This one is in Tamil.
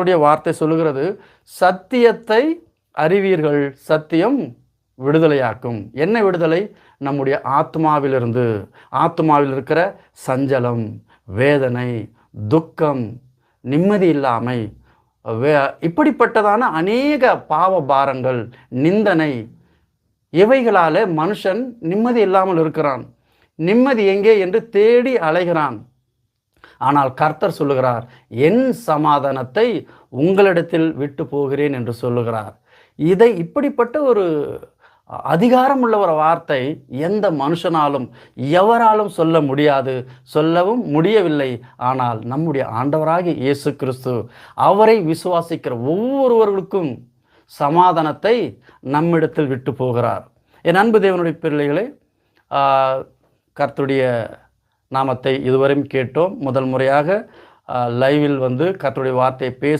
கர்த்தருடைய வார்த்தை சொல்லுகிறது சத்தியத்தை அறிவீர்கள் சத்தியம் விடுதலையாக்கும். என்ன விடுதலை? நம்முடைய ஆத்மாவிலிருந்து. ஆத்மாவில் இருக்கிற சஞ்சலம் வேதனை துக்கம் நிம்மதி இல்லாமை வே இப்படிப்பட்டதான அநேக பாவ பாரங்கள் நிந்தனை இவைகளால் மனுஷன் நிம்மதி இல்லாமல் இருக்கிறான். நிம்மதி எங்கே? என்று தேடி அலைகிறான். ஆனால் கர்த்தர் சொல்லுகிறார் என் சமாதானத்தை உங்களிடத்தில் விட்டு போகிறேன் என்று சொல்லுகிறார். இதை இப்படிப்பட்ட ஒரு அதிகாரம் உள்ள ஒரு வார்த்தை எந்த மனுஷனாலும் எவராலும் சொல்ல முடியாது. சொல்லவும் முடியவில்லை. ஆனால் நம்முடைய ஆண்டவராகிய இயேசு கிறிஸ்து அவரை விசுவாசிக்கிற ஒவ்வொருவர்களுக்கும் சமாதானத்தை நம்மிடத்தில் விட்டு போகிறார். என் அன்பு தேவனுடைய பிள்ளைகளே கர்த்துடைய கர்த்தருடைய நாமத்தை இதுவரையும் கேட்டோம். முதல் முறையாக லைவில் வந்து கத்தருடைய வார்த்தையை பேச